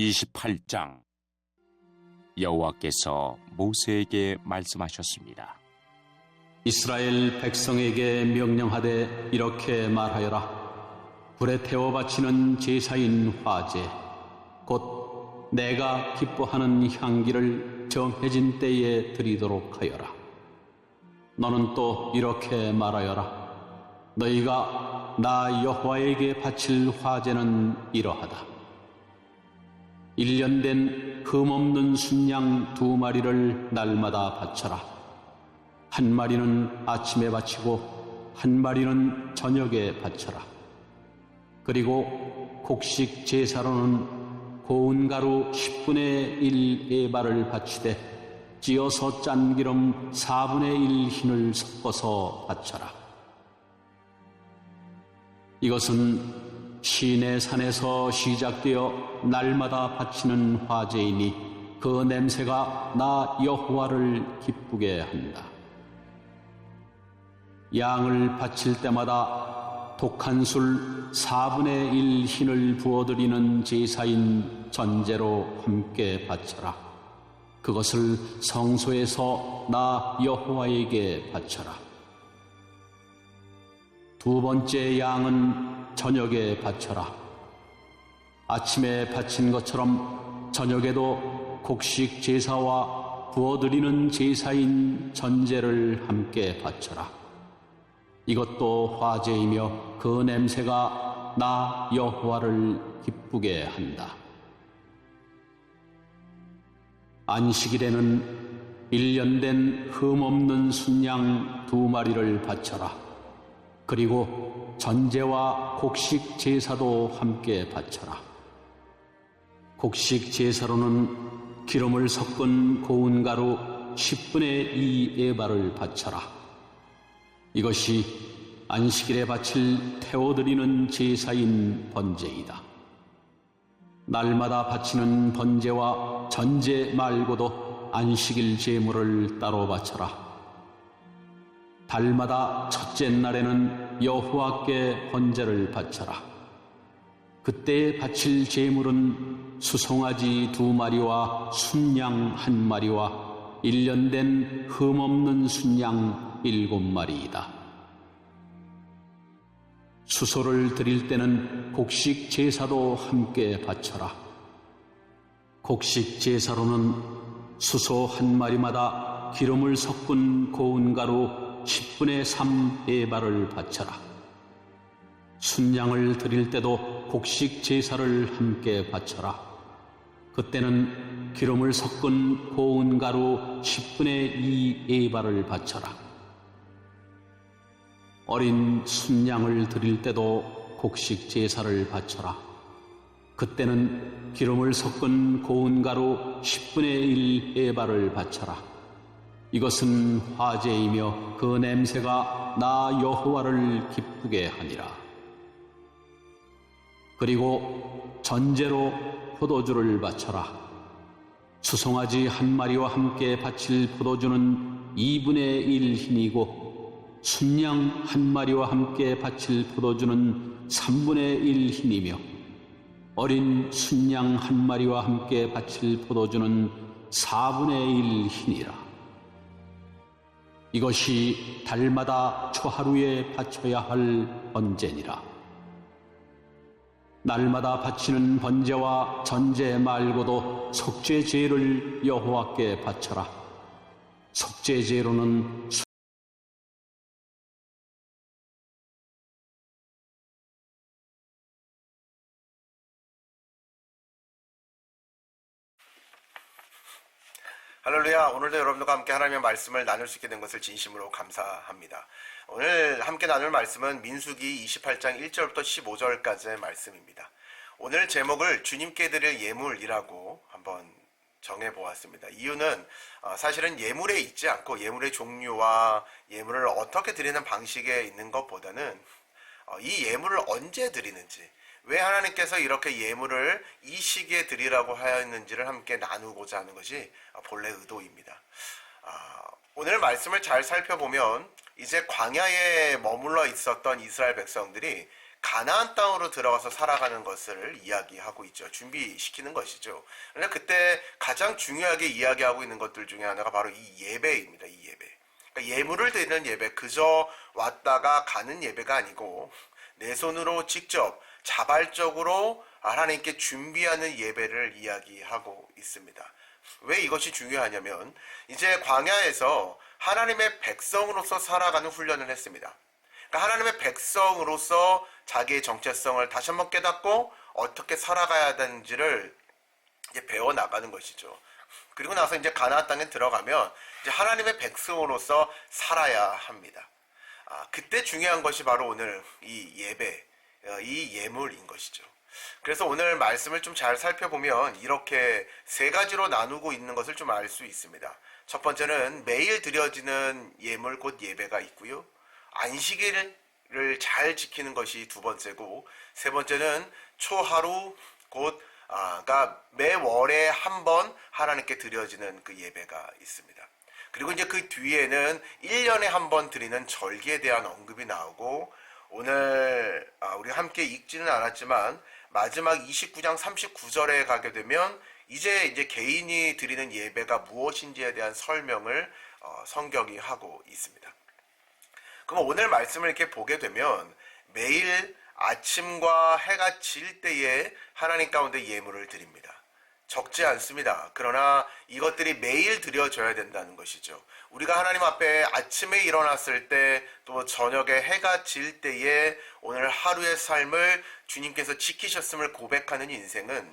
28장 여호와께서 모세에게 말씀하셨습니다. 이스라엘 백성에게 명령하되 이렇게 말하여라. 불에 태워 바치는 제사인 화제, 곧 내가 기뻐하는 향기를 정해진 때에 드리도록 하여라. 너는 또 이렇게 말하여라. 너희가 나 여호와에게 바칠 화제는 이러하다. 일년 된 흠없는 순양 두 마리를 날마다 바쳐라. 한 마리는 아침에 바치고 한 마리는 저녁에 바쳐라. 그리고 곡식 제사로는 고운 가루 10분의 1 에바를 바치되 찌어서 짠 기름 4분의 1 흰을 섞어서 바쳐라. 이것은 시내 산에서 시작되어 날마다 바치는 화제이니 그 냄새가 나 여호와를 기쁘게 한다. 양을 바칠 때마다 독한 술 4분의 1 흰을 부어드리는 제사인 전제로 함께 바쳐라. 그것을 성소에서 나 여호와에게 바쳐라. 두 번째 양은 저녁에 바쳐라. 아침에 바친 것처럼 저녁에도 곡식 제사와 부어드리는 제사인 전제를 함께 바쳐라. 이것도 화제이며 그 냄새가 나 여호와를 기쁘게 한다. 안식일에는 일년 된 흠없는 순양 두 마리를 바쳐라. 그리고 전제와 곡식 제사도 함께 바쳐라. 곡식 제사로는 기름을 섞은 고운 가루 10분의 2 에바를 바쳐라. 이것이 안식일에 바칠 태워드리는 제사인 번제이다. 날마다 바치는 번제와 전제 말고도 안식일 제물을 따로 바쳐라. 달마다 첫째 날에는 여호와께 번제를 바쳐라. 그때 바칠 제물은 수송아지 두 마리와 순양 한 마리와 일년 된 흠없는 순양 일곱 마리이다. 수소를 드릴 때는 곡식 제사도 함께 바쳐라. 곡식 제사로는 수소 한 마리마다 기름을 섞은 고운 가루 10분의 3 에바를 바쳐라. 순양을 드릴 때도 곡식 제사를 함께 바쳐라. 그때는 기름을 섞은 고운 가루 10분의 2 에바를 바쳐라. 어린 순양을 드릴 때도 곡식 제사를 바쳐라. 그때는 기름을 섞은 고운 가루 10분의 1 에바를 바쳐라. 이것은 화제이며 그 냄새가 나 여호와를 기쁘게 하니라. 그리고 전제로 포도주를 바쳐라. 수송아지 한 마리와 함께 바칠 포도주는 2분의 1 흰이고 순양 한 마리와 함께 바칠 포도주는 3분의 1 흰이며 어린 순양 한 마리와 함께 바칠 포도주는 4분의 1 흰이라. 이것이 달마다 초하루에 바쳐야 할 번제니라. 날마다 바치는 번제와 전제 말고도 속죄 제를 여호와께 바쳐라. 속죄 제로는 할렐루야. 오늘도 여러분들과 함께 하나님의 말씀을 나눌 수 있게 된 것을 진심으로 감사합니다. 오늘 함께 나눌 말씀은 민수기 28장 1절부터 15절까지의 말씀입니다. 오늘 제목을 주님께 드릴 예물이라고 한번 정해 보았습니다. 이유는 어, 사실은 예물에 있지 않고 예물의 종류와 예물을 어떻게 드리는 방식에 있는 것보다는 어, 이 예물을 언제 드리는지 왜 하나님께서 이렇게 예물을 이 시기에 드리라고 하였는지를 함께 나누고자 하는 것이 어, 본래 의도입니다. 아, 오늘 말씀을 잘 살펴보면 이제 광야에 머물러 있었던 이스라엘 백성들이 가나안 땅으로 들어가서 살아가는 것을 이야기하고 있죠. 준비시키는 것이죠. 그런데 그때 가장 중요하게 이야기하고 있는 것들 중에 하나가 바로 이 예배입니다. 이 예배. 그러니까 예물을 드리는 예배, 그저 왔다가 가는 예배가 아니고 내 손으로 직접 자발적으로 하나님께 준비하는 예배를 이야기하고 있습니다. 왜 이것이 중요하냐면 이제 광야에서 하나님의 백성으로서 살아가는 훈련을 했습니다. 그러니까 하나님의 백성으로서 자기의 정체성을 다시 한번 깨닫고 어떻게 살아가야 되는지를 이제 배워 나가는 것이죠. 그리고 나서 이제 가나안 땅에 들어가면 이제 하나님의 백성으로서 살아야 합니다. 아, 그때 중요한 것이 바로 오늘 이 예배, 어, 이 예물인 것이죠. 그래서 오늘 말씀을 좀 잘 살펴보면 이렇게 세 가지로 나누고 있는 것을 좀 알 수 있습니다. 첫 번째는 매일 드려지는 예물 곧 예배가 있고요. 안식일을 잘 지키는 것이 두 번째고 세 번째는 초하루 곧 아, 그러니까 매월에 한 번 하나님께 드려지는 그 예배가 있습니다. 그리고 이제 그 뒤에는 1년에 한 번 드리는 절기에 대한 언급이 나오고 오늘 아, 우리 함께 읽지는 않았지만 마지막 29장 39절에 가게 되면 이제 이제 개인이 드리는 예배가 무엇인지에 대한 설명을 어, 성경이 하고 있습니다. 그럼 오늘 말씀을 이렇게 보게 되면 매일 아침과 해가 질 때에 하나님 가운데 예물을 드립니다. 적지 않습니다. 그러나 이것들이 매일 드려져야 된다는 것이죠. 우리가 하나님 앞에 아침에 일어났을 때 또 저녁에 해가 질 때에 오늘 하루의 삶을 주님께서 지키셨음을 고백하는 인생은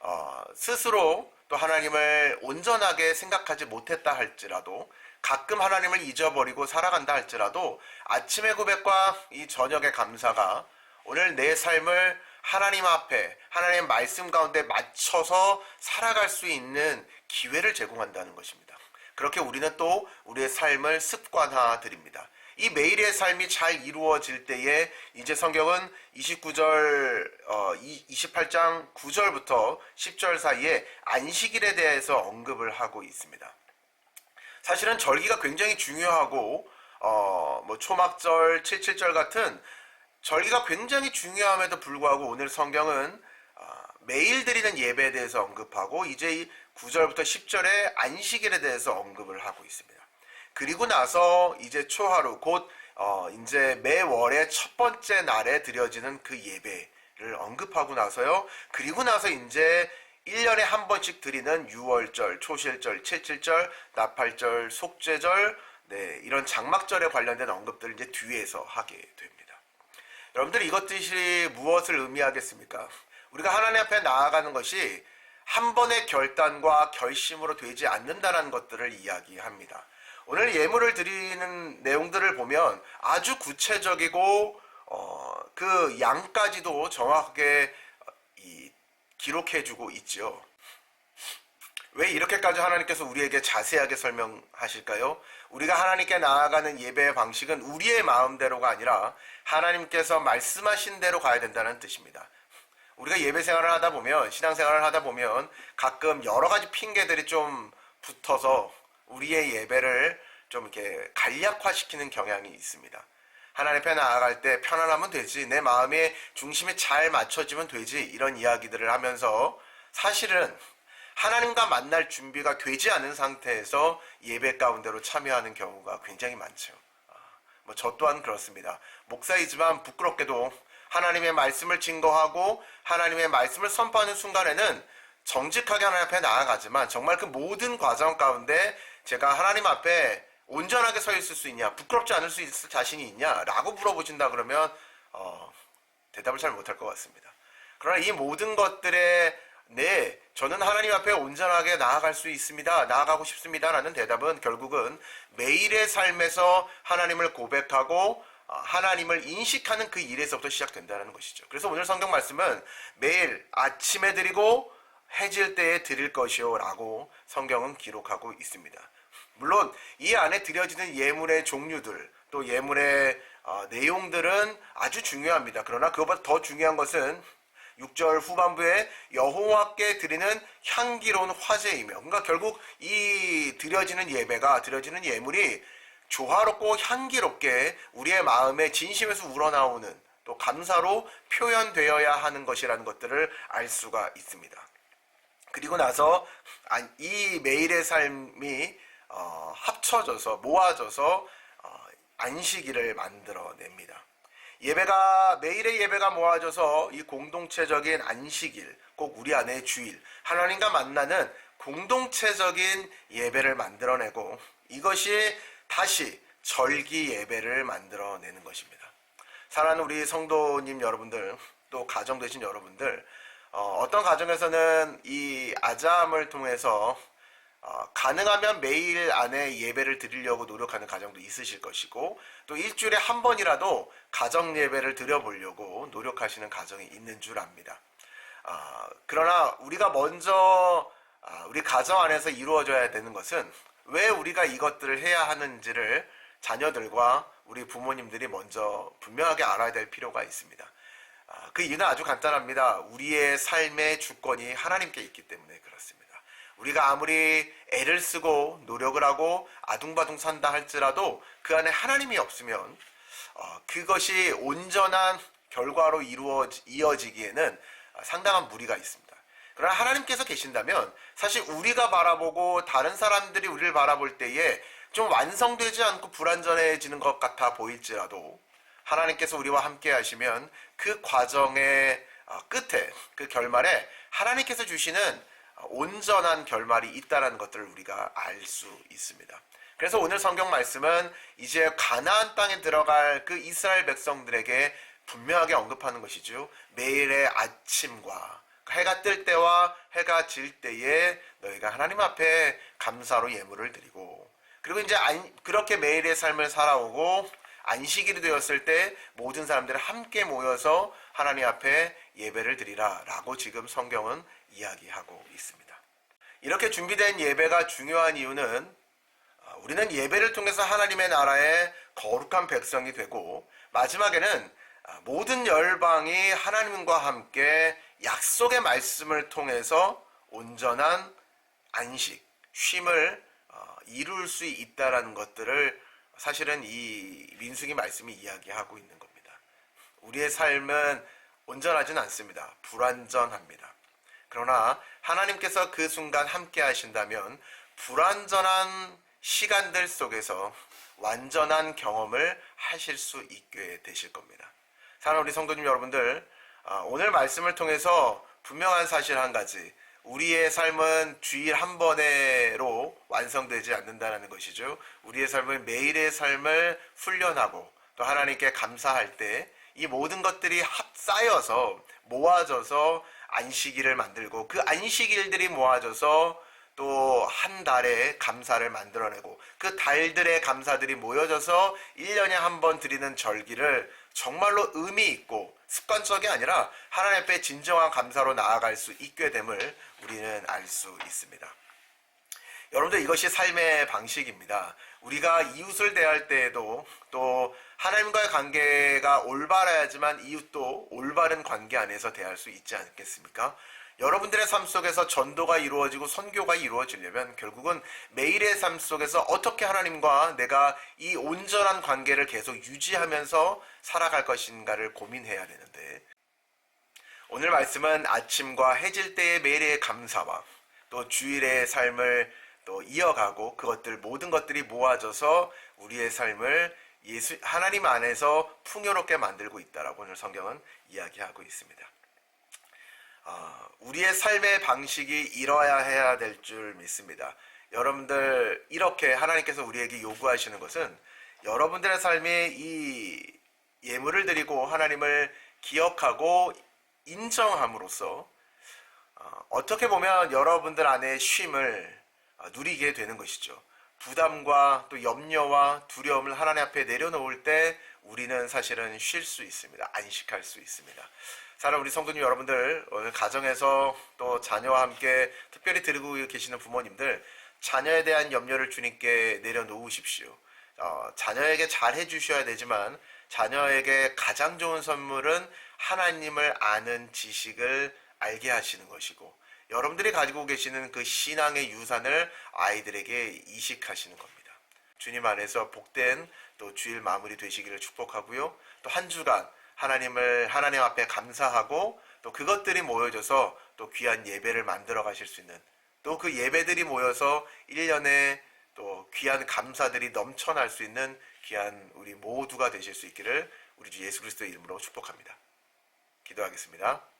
어, 스스로 또 하나님을 온전하게 생각하지 못했다 할지라도 가끔 하나님을 잊어버리고 살아간다 할지라도 아침의 고백과 이 저녁의 감사가 오늘 내 삶을 하나님 앞에 하나님의 말씀 가운데 맞춰서 살아갈 수 있는 기회를 제공한다는 것입니다. 그렇게 우리는 또 우리의 삶을 습관화 드립니다. 이 매일의 삶이 잘 이루어질 때에 이제 성경은 29절, 어, 28장 9절부터 10절 사이에 안식일에 대해서 언급을 하고 있습니다. 사실은 절기가 굉장히 중요하고 어, 뭐 초막절, 칠칠절 같은 절기가 굉장히 중요함에도 불구하고 오늘 성경은 어, 매일 드리는 예배에 대해서 언급하고 이제 이 9절부터 10절에 안식일에 대해서 언급을 하고 있습니다. 그리고 나서 이제 초하루 곧 어, 이제 매월의 첫 번째 날에 드려지는 그 예배를 언급하고 나서요. 그리고 나서 이제 1년에 한 번씩 드리는 6월절, 초실절, 칠칠절, 나팔절, 속죄절, 네, 이런 장막절에 관련된 언급들을 이제 뒤에서 하게 됩니다. 여러분들 이것들이 무엇을 의미하겠습니까? 우리가 하나님 앞에 나아가는 것이 한 번의 결단과 결심으로 되지 않는다는 것들을 이야기합니다. 오늘 예물을 드리는 내용들을 보면 아주 구체적이고 어, 그 양까지도 정확하게 이 기록해주고 있지요. 왜 이렇게까지 하나님께서 우리에게 자세하게 설명하실까요? 우리가 하나님께 나아가는 예배의 방식은 우리의 마음대로가 아니라 하나님께서 말씀하신 대로 가야 된다는 뜻입니다. 우리가 예배 생활을 하다 보면, 신앙 생활을 하다 보면 가끔 여러 가지 핑계들이 좀 붙어서 우리의 예배를 좀 이렇게 간략화시키는 경향이 있습니다. 하나님 앞에 나아갈 때 편안하면 되지, 내 마음의 중심에 잘 맞춰지면 되지, 이런 이야기들을 하면서 사실은 하나님과 만날 준비가 되지 않은 상태에서 예배 가운데로 참여하는 경우가 굉장히 많죠. 뭐 저 또한 그렇습니다. 목사이지만 부끄럽게도 하나님의 말씀을 증거하고 하나님의 말씀을 선포하는 순간에는 정직하게 하나님 앞에 나아가지만 정말 그 모든 과정 가운데 제가 하나님 앞에 온전하게 서 있을 수 있냐, 부끄럽지 않을 수 있을 자신이 있냐 라고 물어보신다 그러면 어, 대답을 잘 못할 것 같습니다. 그러나 이 모든 것들에 네, 저는 하나님 앞에 온전하게 나아갈 수 있습니다. 나아가고 싶습니다라는 대답은 결국은 매일의 삶에서 하나님을 고백하고 어, 하나님을 인식하는 그 일에서부터 시작된다는 것이죠. 그래서 오늘 성경 말씀은 매일 아침에 드리고 해질 때에 드릴 것이요라고 성경은 기록하고 있습니다. 물론 이 안에 드려지는 예물의 종류들 또 예물의 어, 내용들은 아주 중요합니다. 그러나 그것보다 더 중요한 것은 6절 후반부에 여호와께 드리는 향기로운 화제이며 그러니까 결국 이 드려지는 예배가 드려지는 예물이 조화롭고 향기롭게 우리의 마음에 진심에서 우러나오는 또 감사로 표현되어야 하는 것이라는 것들을 알 수가 있습니다. 그리고 나서 안- 이 매일의 삶이 어, 합쳐져서 모아져서 어, 안식일을 만들어냅니다. 예배가 매일의 예배가 모아져서 이 공동체적인 안식일, 꼭 우리 안의 주일, 하나님과 만나는 공동체적인 예배를 만들어내고 이것이 다시 절기 예배를 만들어내는 것입니다. 사랑하는 우리 성도님 여러분들, 또 가정 되신 여러분들, 어, 떤 가정에서는 이 아잠을 통해서 어, 가능하면 매일 안에 예배를 드리려고 노력하는 가정도 있으실 것이고 또 일주일에 한 번이라도 가정 예배를 드려보려고 노력하시는 가정이 있는 줄 압니다. 아, 그러나 우리가 먼저 아, 우리 가정 안에서 이루어져야 되는 것은 왜 우리가 이것들을 해야 하는지를 자녀들과 우리 부모님들이 먼저 분명하게 알아야 될 필요가 있습니다. 아, 그 이유는 아주 간단합니다. 우리의 삶의 주권이 하나님께 있기 때문에 그렇습니다. 우리가 아무리 애를 쓰고 노력을 하고 아둥바둥 산다 할지라도 그 안에 하나님이 없으면 어, 그것이 온전한 결과로 이루어 이어지기에는 상당한 무리가 있습니다. 그러나 하나님께서 계신다면 사실 우리가 바라보고 다른 사람들이 우리를 바라볼 때에 좀 완성되지 않고 불완전해지는 것 같아 보일지라도 하나님께서 우리와 함께 하시면 그 과정의 어, 끝에 그 결말에 하나님께서 주시는 온전한 결말이 있다는 것들을 우리가 알 수 있습니다. 그래서 오늘 성경 말씀은 이제 가나안 땅에 들어갈 그 이스라엘 백성들에게 분명하게 언급하는 것이죠. 매일의 아침과 해가 뜰 때와 해가 질 때에 너희가 하나님 앞에 감사로 예물을 드리고 그리고 이제 안- 그렇게 매일의 삶을 살아오고 안식일이 되었을 때 모든 사람들이 함께 모여서 하나님 앞에 예배를 드리라 라고 지금 성경은 이야기하고 있습니다. 이렇게 준비된 예배가 중요한 이유는 아, 우리는 예배를 통해서 하나님의 나라의 거룩한 백성이 되고 마지막에는 아, 모든 열방이 하나님과 함께 약속의 말씀을 통해서 온전한 안식, 쉼을 어, 이룰 수 있다라는 것들을 사실은 이 민수기 말씀이 이야기하고 있는 겁니다. 우리의 삶은 온전하진 않습니다. 불완전합니다. 그러나 하나님께서 그 순간 함께 하신다면 불완전한 시간들 속에서 완전한 경험을 하실 수 있게 되실 겁니다. 사랑하는 우리 성도님 여러분들, 아, 오늘 말씀을 통해서 분명한 사실 한 가지, 우리의 삶은 주일 한 번에로 완성되지 않는다는 것이죠. 우리의 삶은 매일의 삶을 훈련하고 또 하나님께 감사할 때 이 모든 것들이 합 쌓여서 모아져서 안식일을 만들고 그 안식일들이 모아져서 또 한 달의 감사를 만들어내고 그 달들의 감사들이 모여져서 1년에 한 번 드리는 절기를 정말로 의미 있고 습관적이 아니라 하나님 앞에 진정한 감사로 나아갈 수 있게 됨을 우리는 알 수 있습니다. 여러분들 이것이 삶의 방식입니다. 우리가 이웃을 대할 때에도 또 하나님과의 관계가 올바라야지만 이웃도 올바른 관계 안에서 대할 수 있지 않겠습니까? 여러분들의 삶 속에서 전도가 이루어지고 선교가 이루어지려면 결국은 매일의 삶 속에서 어떻게 하나님과 내가 이 온전한 관계를 계속 유지하면서 살아갈 것인가를 고민해야 되는데 오늘 말씀은 아침과 해질 때의 매일의 감사와 또 주일의 삶을 또 이어가고 그것들 모든 것들이 모아져서 우리의 삶을 예수 하나님 안에서 풍요롭게 만들고 있다라고 오늘 성경은 이야기하고 있습니다. 아, 우리의 삶의 방식이 이뤄야 해야 될 줄 믿습니다. 여러분들 이렇게 하나님께서 우리에게 요구하시는 것은 여러분들의 삶이 이 예물을 드리고 하나님을 기억하고 인정함으로써 어, 어떻게 보면 여러분들 안에 쉼을 어, 누리게 되는 것이죠. 부담과 또 염려와 두려움을 하나님 앞에 내려놓을 때 우리는 사실은 쉴 수 있습니다. 안식할 수 있습니다. 사랑 우리 성도님 여러분들 오늘 가정에서 또 자녀와 함께 특별히 들고 계시는 부모님들 자녀에 대한 염려를 주님께 내려놓으십시오. 어, 자녀에게 잘 해주셔야 되지만 자녀에게 가장 좋은 선물은 하나님을 아는 지식을 알게 하시는 것이고 여러분들이 가지고 계시는 그 신앙의 유산을 아이들에게 이식하시는 겁니다. 주님 안에서 복된 또 주일 마무리 되시기를 축복하고요. 또 한 주간 하나님을 하나님 앞에 감사하고 또 그것들이 모여져서 또 귀한 예배를 만들어 가실 수 있는 또 그 예배들이 모여서 1년에 또 귀한 감사들이 넘쳐날 수 있는 귀한 우리 모두가 되실 수 있기를 우리 주 예수 그리스도의 이름으로 축복합니다. 기도하겠습니다.